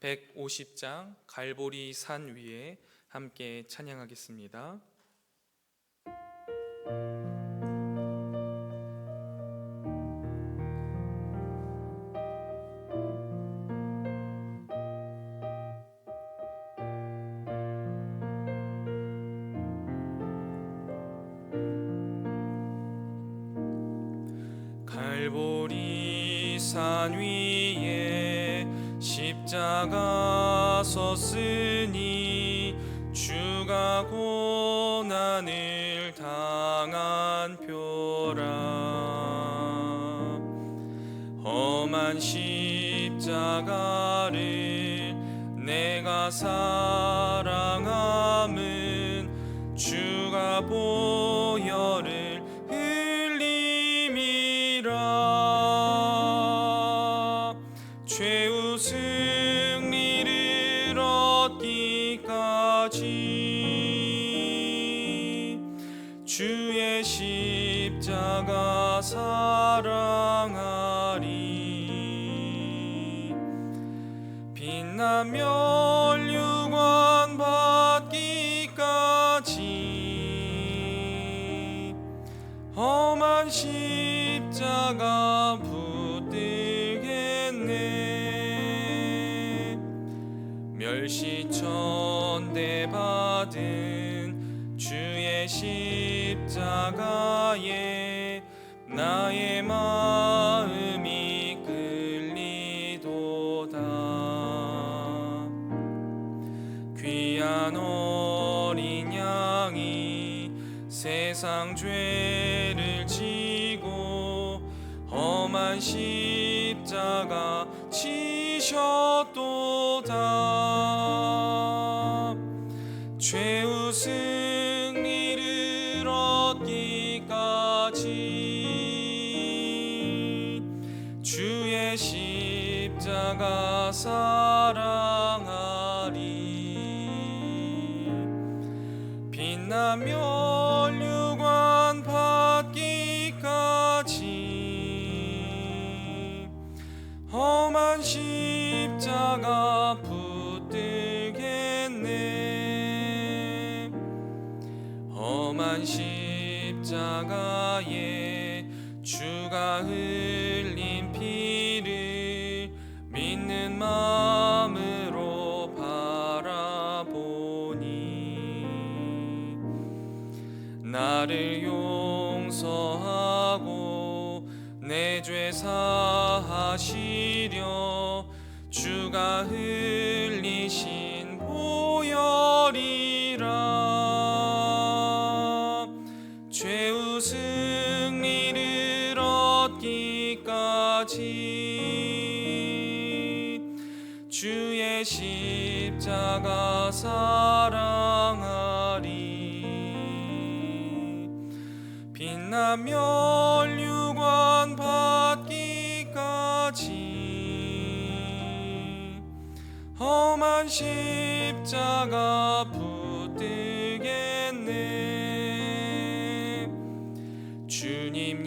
150장 갈보리 산 위에 함께 찬양하겠습니다. 갈보리 산 위에 십자가 섰으니 주가 고난을 당한 표라. 험한 십자가를 내가 사 최후 승리를 얻기까지. 주의 십자가 사랑하리. 빛나며 멸류관 받기까지. 험한 십자가 받은 주의 십자가에 나의 마음이 끌리도다. 귀한 어린 양이 세상 죄를 지고 험한 십자가 지셨도 사랑하리. 빛나며 주가 흘리신 보혈이라. 최후 승리를 얻기까지. 주의 십자가 사랑하리. 빛나며 십자가 붙들겠네. 주님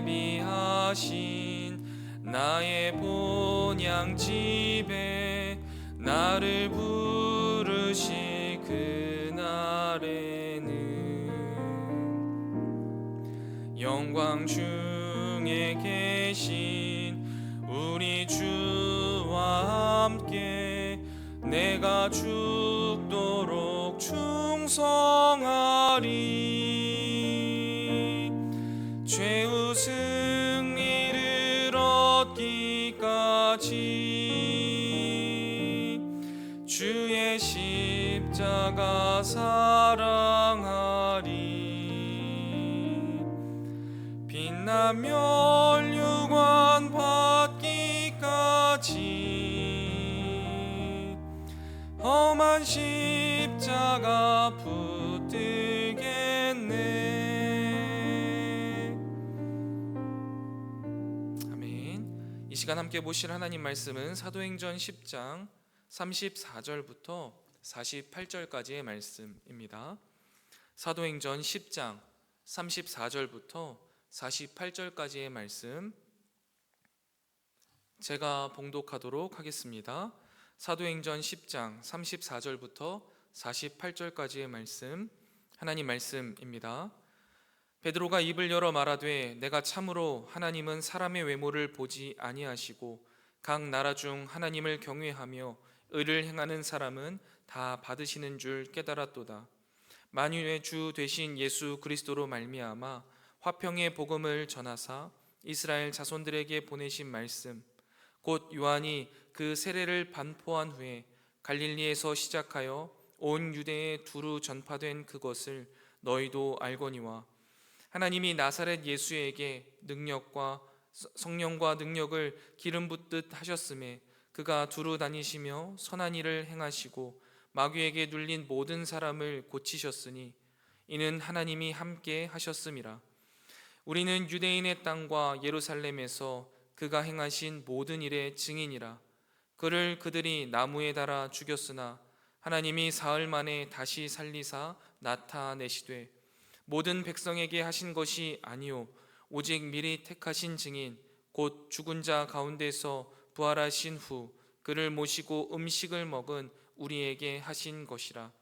예비하신 나의 본향 집에 나를 부 내가 죽도록 충성하리. 최후 승리를 얻기까지. 주의 십자가 사랑하리. 빛나며 십자가 붙들겠네. 아멘. 이 시간 함께 보실 하나님 말씀은 사도행전 10장 34절부터 48절까지의 말씀입니다. 사도행전 10장 34절부터 48절까지의 말씀 제가 봉독하도록 하겠습니다. 사도행전 10장 34절부터 48절까지의 말씀 하나님 말씀입니다. 베드로가 입을 열어 말하되 내가 참으로 하나님은 사람의 외모를 보지 아니하시고 각 나라 중 하나님을 경외하며 의를 행하는 사람은 다 받으시는 줄 깨달았도다. 만유의 주 되신 예수 그리스도로 말미암아 화평의 복음을 전하사 이스라엘 자손들에게 보내신 말씀 곧 요한이 그 세례를 반포한 후에 갈릴리에서 시작하여 온 유대에 두루 전파된 그것을 너희도 알거니와 하나님이 나사렛 예수에게 능력과 성령과 능력을 기름 붓듯 하셨음에 그가 두루 다니시며 선한 일을 행하시고 마귀에게 눌린 모든 사람을 고치셨으니 이는 하나님이 함께 하셨음이라. 우리는 유대인의 땅과 예루살렘에서 그가 행하신 모든 일의 증인이라. 그를 그들이 나무에 달아 죽였으나 하나님이 사흘 만에 다시 살리사 나타내시되 모든 백성에게 하신 것이 아니요 오직 미리 택하신 증인 곧 죽은 자 가운데서 부활하신 후 그를 모시고 음식을 먹은 우리에게 하신 것이라.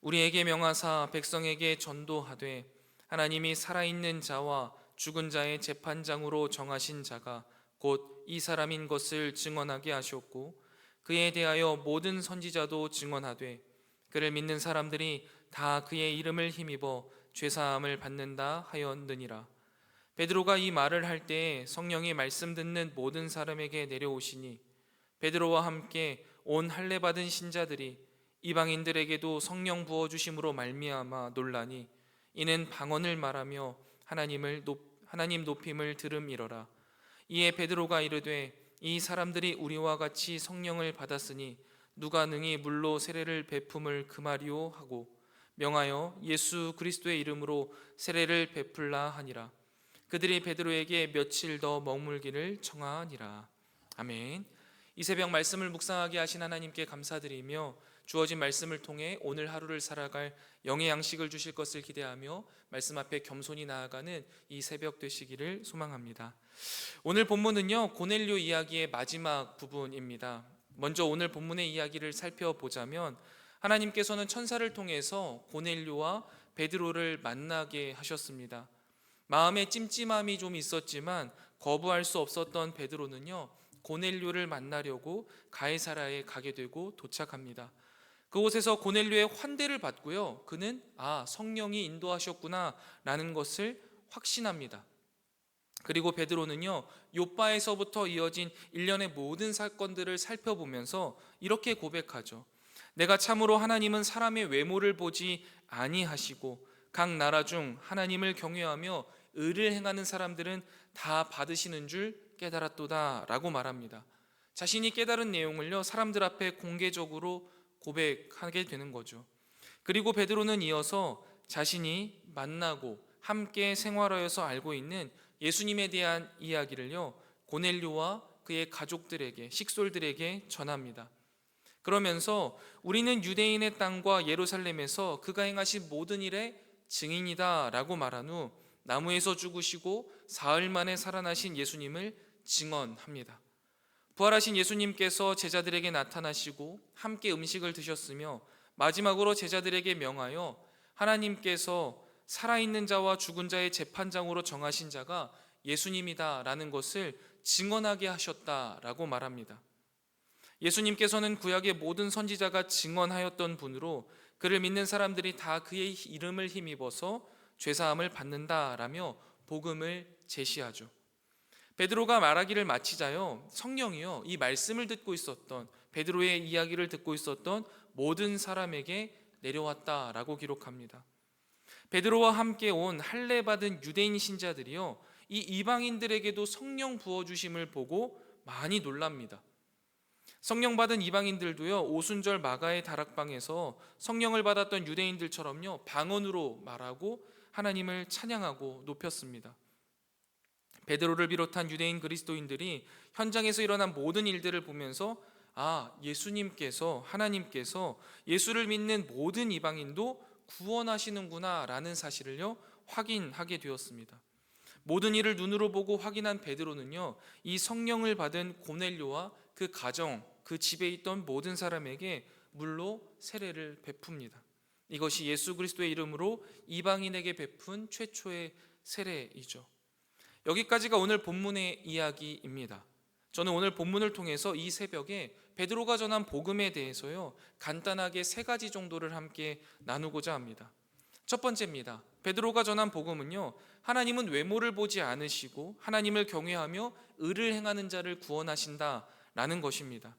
우리에게 명하사 백성에게 전도하되 하나님이 살아있는 자와 죽은 자의 재판장으로 정하신 자가 곧 이 사람인 것을 증언하게 하셨고 그에 대하여 모든 선지자도 증언하되 그를 믿는 사람들이 다 그의 이름을 힘입어 죄 사함을 받는다 하였느니라. 베드로가 이 말을 할 때에 성령이 말씀 듣는 모든 사람에게 내려오시니 베드로와 함께 온 할례 받은 신자들이 이방인들에게도 성령 부어 주심으로 말미암아 논라니 이는 방언을 말하며 하나님을 높 하나님 높임을 들음이러라. 이에 베드로가 이르되 이 사람들이 우리와 같이 성령을 받았으니 누가 능히 물로 세례를 베품을 금하리오 하고 명하여 예수 그리스도의 이름으로 세례를 베풀라 하니라. 그들이 베드로에게 며칠 더 머물기를 청하니라. 아멘. 이 새벽 말씀을 묵상하게 하신 하나님께 감사드리며 주어진 말씀을 통해 오늘 하루를 살아갈 영의 양식을 주실 것을 기대하며 말씀 앞에 겸손히 나아가는 이 새벽 되시기를 소망합니다. 오늘 본문은요 고넬료 이야기의 마지막 부분입니다. 먼저 오늘 본문의 이야기를 살펴보자면 하나님께서는 천사를 통해서 고넬료와 베드로를 만나게 하셨습니다. 마음에 찜찜함이 좀 있었지만 거부할 수 없었던 베드로는요 고넬료를 만나려고 가이사라에 가게 되고 도착합니다. 그곳에서 고넬료의 환대를 받고요. 그는 아, 성령이 인도하셨구나라는 것을 확신합니다. 그리고 베드로는요. 요바에서부터 이어진 일련의 모든 사건들을 살펴보면서 이렇게 고백하죠. 내가 참으로 하나님은 사람의 외모를 보지 아니하시고 각 나라 중 하나님을 경외하며 의를 행하는 사람들은 다 받으시는 줄 깨달았도다라고 말합니다. 자신이 깨달은 내용을요. 사람들 앞에 공개적으로 고백하게 되는 거죠. 그리고 베드로는 이어서 자신이 만나고 함께 생활하여서 알고 있는 예수님에 대한 이야기를요. 고넬료와 그의 가족들에게 식솔들에게 전합니다. 그러면서 우리는 유대인의 땅과 예루살렘에서 그가 행하신 모든 일의 증인이다라고 말한 후 나무에서 죽으시고 사흘 만에 살아나신 예수님을 증언합니다. 부활하신 예수님께서 제자들에게 나타나시고 함께 음식을 드셨으며 마지막으로 제자들에게 명하여 하나님께서 살아있는 자와 죽은 자의 재판장으로 정하신 자가 예수님이다라는 것을 증언하게 하셨다라고 말합니다. 예수님께서는 구약의 모든 선지자가 증언하였던 분으로 그를 믿는 사람들이 다 그의 이름을 힘입어서 죄사함을 받는다라며 복음을 제시하죠. 베드로가 말하기를 마치자요. 성령이요. 이 말씀을 듣고 있었던 베드로의 이야기를 듣고 있었던 모든 사람에게 내려왔다라고 기록합니다. 베드로와 함께 온 할례 받은 유대인 신자들이요. 이 이방인들에게도 성령 부어 주심을 보고 많이 놀랍니다. 성령 받은 이방인들도요. 오순절 마가의 다락방에서 성령을 받았던 유대인들처럼요. 방언으로 말하고 하나님을 찬양하고 높였습니다. 베드로를 비롯한 유대인 그리스도인들이 현장에서 일어난 모든 일들을 보면서 아, 예수님께서 하나님께서 예수를 믿는 모든 이방인도 구원하시는구나라는 사실을요. 확인하게 되었습니다. 모든 일을 눈으로 보고 확인한 베드로는요. 이 성령을 받은 고넬료와 그 가정, 그 집에 있던 모든 사람에게 물로 세례를 베풉니다. 이것이 예수 그리스도의 이름으로 이방인에게 베푼 최초의 세례이죠. 여기까지가 오늘 본문의 이야기입니다. 저는 오늘 본문을 통해서 이 새벽에 베드로가 전한 복음에 대해서요 간단하게 세 가지 정도를 함께 나누고자 합니다. 첫 번째입니다. 베드로가 전한 복음은요 하나님은 외모를 보지 않으시고 하나님을 경외하며 의를 행하는 자를 구원하신다라는 것입니다.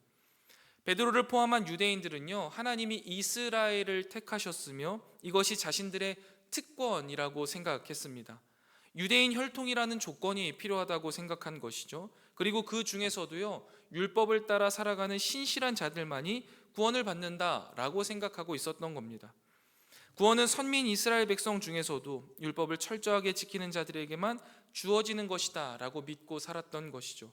베드로를 포함한 유대인들은요 하나님이 이스라엘을 택하셨으며 이것이 자신들의 특권이라고 생각했습니다. 유대인 혈통이라는 조건이 필요하다고 생각한 것이죠. 그리고 그 중에서도요, 율법을 따라 살아가는 신실한 자들만이 구원을 받는다라고 생각하고 있었던 겁니다. 구원은 선민 이스라엘 백성 중에서도 율법을 철저하게 지키는 자들에게만 주어지는 것이다라고 믿고 살았던 것이죠.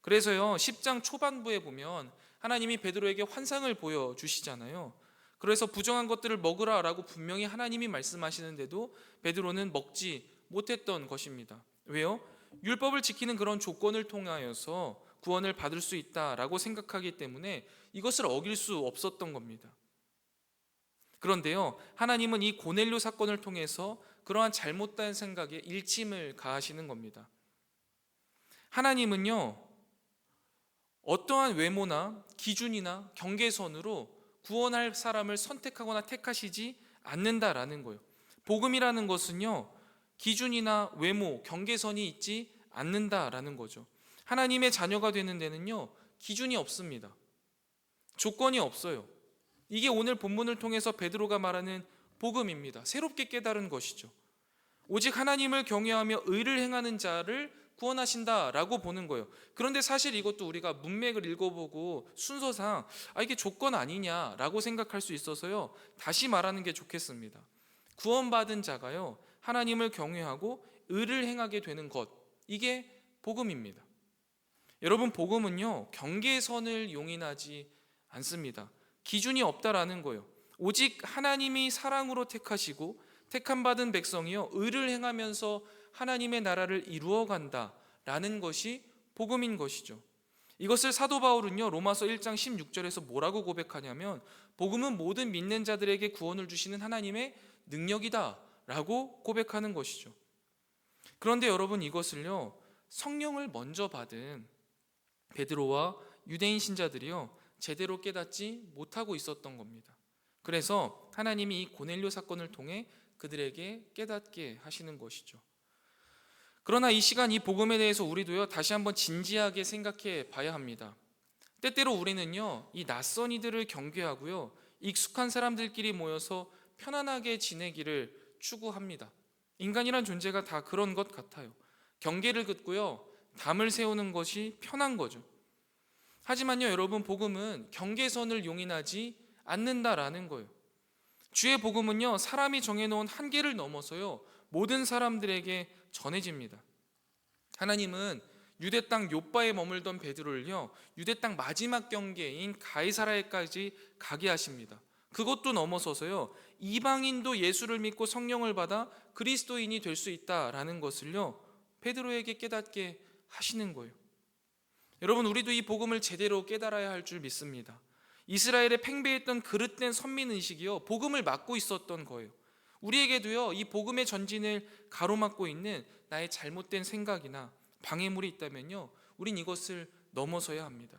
그래서요, 10장 초반부에 보면 하나님이 베드로에게 환상을 보여 주시잖아요. 그래서 부정한 것들을 먹으라라고 분명히 하나님이 말씀하시는데도 베드로는 먹지 못했던 것입니다. 왜요? 율법을 지키는 그런 조건을 통하여서 구원을 받을 수 있다라고 생각하기 때문에 이것을 어길 수 없었던 겁니다. 그런데요, 하나님은 이 고넬료 사건을 통해서 그러한 잘못된 생각에 일침을 가하시는 겁니다. 하나님은요, 어떠한 외모나 기준이나 경계선으로 구원할 사람을 선택하거나 택하시지 않는다라는 거예요. 복음이라는 것은요, 기준이나 외모, 경계선이 있지 않는다라는 거죠. 하나님의 자녀가 되는 데는요, 기준이 없습니다. 조건이 없어요. 이게 오늘 본문을 통해서 베드로가 말하는 복음입니다. 새롭게 깨달은 것이죠. 오직 하나님을 경외하며 의를 행하는 자를 구원하신다라고 보는 거예요. 그런데 사실 이것도 우리가 문맥을 읽어보고 순서상 아 이게 조건 아니냐라고 생각할 수 있어서요. 다시 말하는 게 좋겠습니다. 구원받은 자가요. 하나님을 경외하고 의를 행하게 되는 것 이게 복음입니다. 여러분 복음은요 경계선을 용인하지 않습니다. 기준이 없다라는 거예요. 오직 하나님이 사랑으로 택하시고 택함 받은 백성이요 의를 행하면서 하나님의 나라를 이루어 간다라는 것이 복음인 것이죠. 이것을 사도 바울은요 로마서 1장 16절에서 뭐라고 고백하냐면 복음은 모든 믿는 자들에게 구원을 주시는 하나님의 능력이다. 라고 고백하는 것이죠. 그런데 여러분 이것을요, 성령을 먼저 받은 베드로와 유대인 신자들이요, 제대로 깨닫지 못하고 있었던 겁니다. 그래서 하나님이 이 고넬료 사건을 통해 그들에게 깨닫게 하시는 것이죠. 그러나 이 시간 이 복음에 대해서 우리도요, 다시 한번 진지하게 생각해 봐야 합니다. 때때로 우리는요, 이 낯선 이들을 경계하고요, 익숙한 사람들끼리 모여서 편안하게 지내기를 추구합니다. 인간이란 존재가 다 그런 것 같아요. 경계를 긋고요. 담을 세우는 것이 편한 거죠. 하지만요, 여러분, 복음은 경계선을 용인하지 않는다라는 거예요. 주의 복음은요, 사람이 정해놓은 한계를 넘어서요, 모든 사람들에게 전해집니다. 하나님은 유대 땅 요바에 머물던 베드로를요, 유대 땅 마지막 경계인 가이사라에까지 가게 하십니다. 그것도 넘어서서요. 이방인도 예수를 믿고 성령을 받아 그리스도인이 될 수 있다라는 것을요. 베드로에게 깨닫게 하시는 거예요. 여러분 우리도 이 복음을 제대로 깨달아야 할 줄 믿습니다. 이스라엘에 팽배했던 그릇된 선민 의식이요. 복음을 막고 있었던 거예요. 우리에게도요. 이 복음의 전진을 가로막고 있는 나의 잘못된 생각이나 방해물이 있다면요. 우린 이것을 넘어서야 합니다.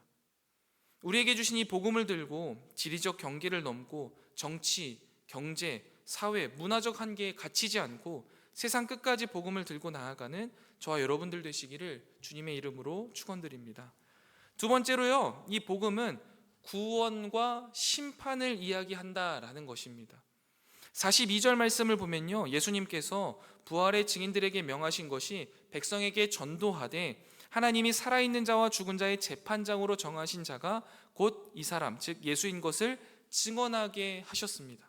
우리에게 주신 이 복음을 들고 지리적 경계를 넘고 정치, 경제, 사회, 문화적 한계에 갇히지 않고 세상 끝까지 복음을 들고 나아가는 저와 여러분들 되시기를 주님의 이름으로 축원드립니다. 두 번째로요. 이 복음은 구원과 심판을 이야기한다라는 것입니다. 42절 말씀을 보면요. 예수님께서 부활의 증인들에게 명하신 것이 백성에게 전도하되 하나님이 살아있는 자와 죽은 자의 재판장으로 정하신 자가 곧 이 사람, 즉 예수인 것을 증언하게 하셨습니다.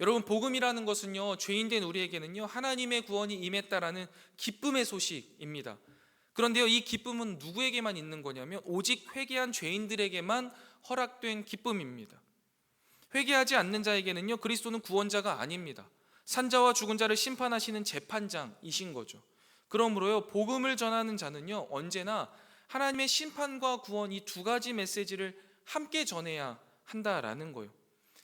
여러분 복음이라는 것은요 죄인된 우리에게는요 하나님의 구원이 임했다라는 기쁨의 소식입니다. 그런데요 이 기쁨은 누구에게만 있는 거냐면 오직 회개한 죄인들에게만 허락된 기쁨입니다. 회개하지 않는 자에게는요 그리스도는 구원자가 아닙니다. 산자와 죽은 자를 심판하시는 재판장이신 거죠. 그러므로요 복음을 전하는 자는요 언제나 하나님의 심판과 구원 이 두 가지 메시지를 함께 전해야 한다라는 거예요.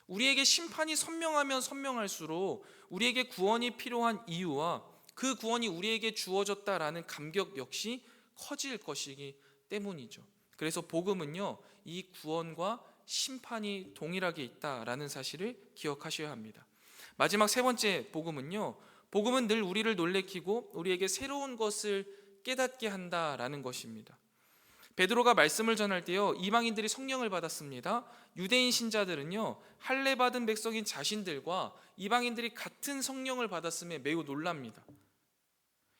우리에게 심판이 선명하면 선명할수록 우리에게 구원이 필요한 이유와 그 구원이 우리에게 주어졌다라는 감격 역시 커질 것이기 때문이죠. 그래서 복음은요, 이 구원과 심판이 동일하게 있다라는 사실을 기억하셔야 합니다. 마지막 세 번째 복음은요, 복음은 늘 우리를 놀래키고 우리에게 새로운 것을 깨닫게 한다라는 것입니다. 베드로가 말씀을 전할 때요 이방인들이 성령을 받았습니다. 유대인 신자들은요 할례 받은 백성인 자신들과 이방인들이 같은 성령을 받았음에 매우 놀랍니다.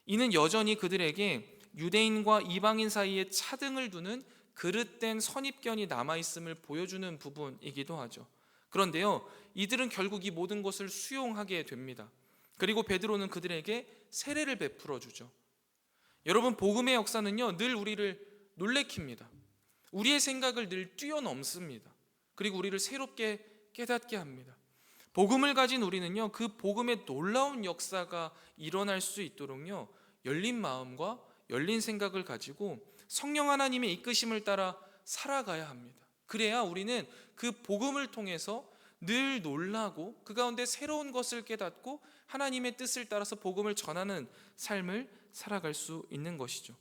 이는 여전히 그들에게 유대인과 이방인 사이에 차등을 두는 그릇된 선입견이 남아 있음을 보여주는 부분이기도 하죠. 그런데요 이들은 결국 이 모든 것을 수용하게 됩니다. 그리고 베드로는 그들에게 세례를 베풀어 주죠. 여러분 복음의 역사는요 늘 우리를 놀래킵니다. 우리의 생각을 늘 뛰어넘습니다. 그리고 우리를 새롭게 깨닫게 합니다. 복음을 가진 우리는요, 그 복음의 놀라운 역사가 일어날 수 있도록요, 열린 마음과 열린 생각을 가지고 성령 하나님의 이끄심을 따라 살아가야 합니다. 그래야 우리는 그 복음을 통해서 늘 놀라고 그 가운데 새로운 것을 깨닫고 하나님의 뜻을 따라서 복음을 전하는 삶을 살아갈 수 있는 것이죠.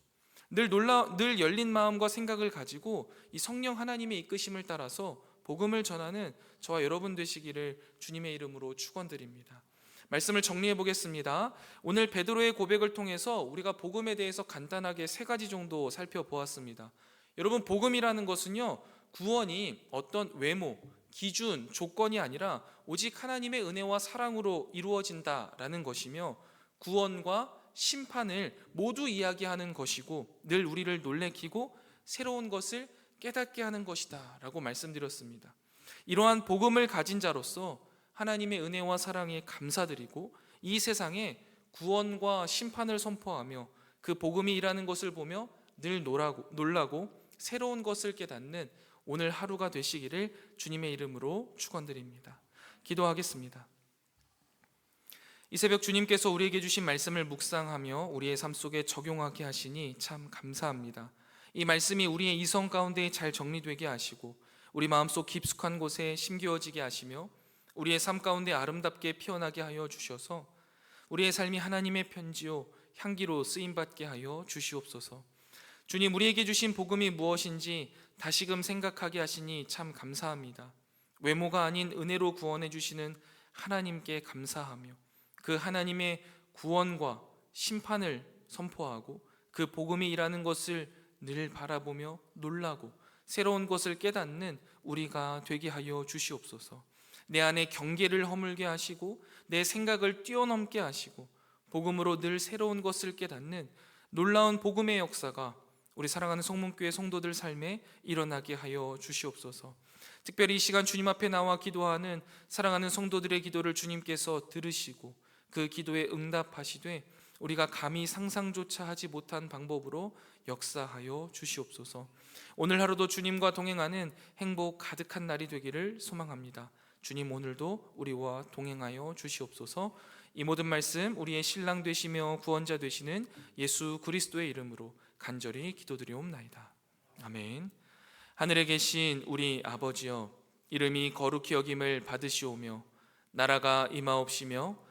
늘 놀라 늘 열린 마음과 생각을 가지고 이 성령 하나님의 이끄심을 따라서 복음을 전하는 저와 여러분 되시기를 주님의 이름으로 축원드립니다. 말씀을 정리해 보겠습니다. 오늘 베드로의 고백을 통해서 우리가 복음에 대해서 간단하게 세 가지 정도 살펴보았습니다. 여러분 복음이라는 것은요 구원이 어떤 외모, 기준, 조건이 아니라 오직 하나님의 은혜와 사랑으로 이루어진다라는 것이며 구원과 심판을 모두 이야기하는 것이고 늘 우리를 놀래키고 새로운 것을 깨닫게 하는 것이다 라고 말씀드렸습니다. 이러한 복음을 가진 자로서 하나님의 은혜와 사랑에 감사드리고 이 세상에 구원과 심판을 선포하며 그 복음이 일하는 것을 보며 늘 놀라고, 놀라고 새로운 것을 깨닫는 오늘 하루가 되시기를 주님의 이름으로 축원드립니다. 기도하겠습니다. 이 새벽 주님께서 우리에게 주신 말씀을 묵상하며 우리의 삶 속에 적용하게 하시니 참 감사합니다. 이 말씀이 우리의 이성 가운데 잘 정리되게 하시고 우리 마음속 깊숙한 곳에 심겨지게 하시며 우리의 삶 가운데 아름답게 피어나게 하여 주셔서 우리의 삶이 하나님의 편지요 향기로 쓰임 받게 하여 주시옵소서. 주님 우리에게 주신 복음이 무엇인지 다시금 생각하게 하시니 참 감사합니다. 외모가 아닌 은혜로 구원해 주시는 하나님께 감사하며 그 하나님의 구원과 심판을 선포하고 그 복음이 일하는 것을 늘 바라보며 놀라고 새로운 것을 깨닫는 우리가 되게 하여 주시옵소서. 내 안에 경계를 허물게 하시고 내 생각을 뛰어넘게 하시고 복음으로 늘 새로운 것을 깨닫는 놀라운 복음의 역사가 우리 사랑하는 성문교회 성도들 삶에 일어나게 하여 주시옵소서. 특별히 이 시간 주님 앞에 나와 기도하는 사랑하는 성도들의 기도를 주님께서 들으시고 그 기도에 응답하시되 우리가 감히 상상조차 하지 못한 방법으로 역사하여 주시옵소서. 오늘 하루도 주님과 동행하는 행복 가득한 날이 되기를 소망합니다. 주님 오늘도 우리와 동행하여 주시옵소서. 이 모든 말씀 우리의 신랑 되시며 구원자 되시는 예수 그리스도의 이름으로 간절히 기도드리옵나이다. 아멘. 하늘에 계신 우리 아버지여 이름이 거룩히 여김을 받으시오며 나라가 임하옵시며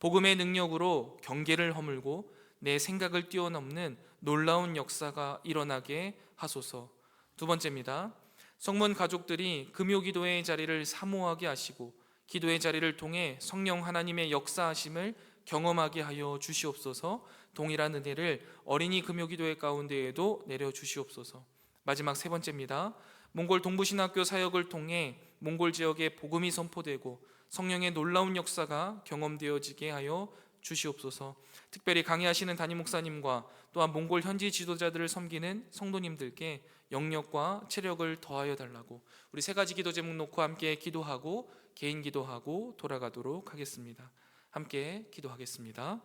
복음의 능력으로 경계를 허물고 내 생각을 뛰어넘는 놀라운 역사가 일어나게 하소서. 두 번째입니다. 성문 가족들이 금요 기도의 자리를 사모하게 하시고 기도의 자리를 통해 성령 하나님의 역사하심을 경험하게 하여 주시옵소서. 동일한 은혜를 어린이 금요 기도회 가운데에도 내려 주시옵소서. 마지막 세 번째입니다. 몽골 동부신학교 사역을 통해 몽골 지역에 복음이 선포되고 성령의 놀라운 역사가 경험되어지게 하여 주시옵소서. 특별히 강의하시는 담임 목사님과 또한 몽골 현지 지도자들을 섬기는 성도님들께 영력과 체력을 더하여 달라고 우리 세 가지 기도 제목 놓고 함께 기도하고 개인 기도하고 돌아가도록 하겠습니다. 함께 기도하겠습니다.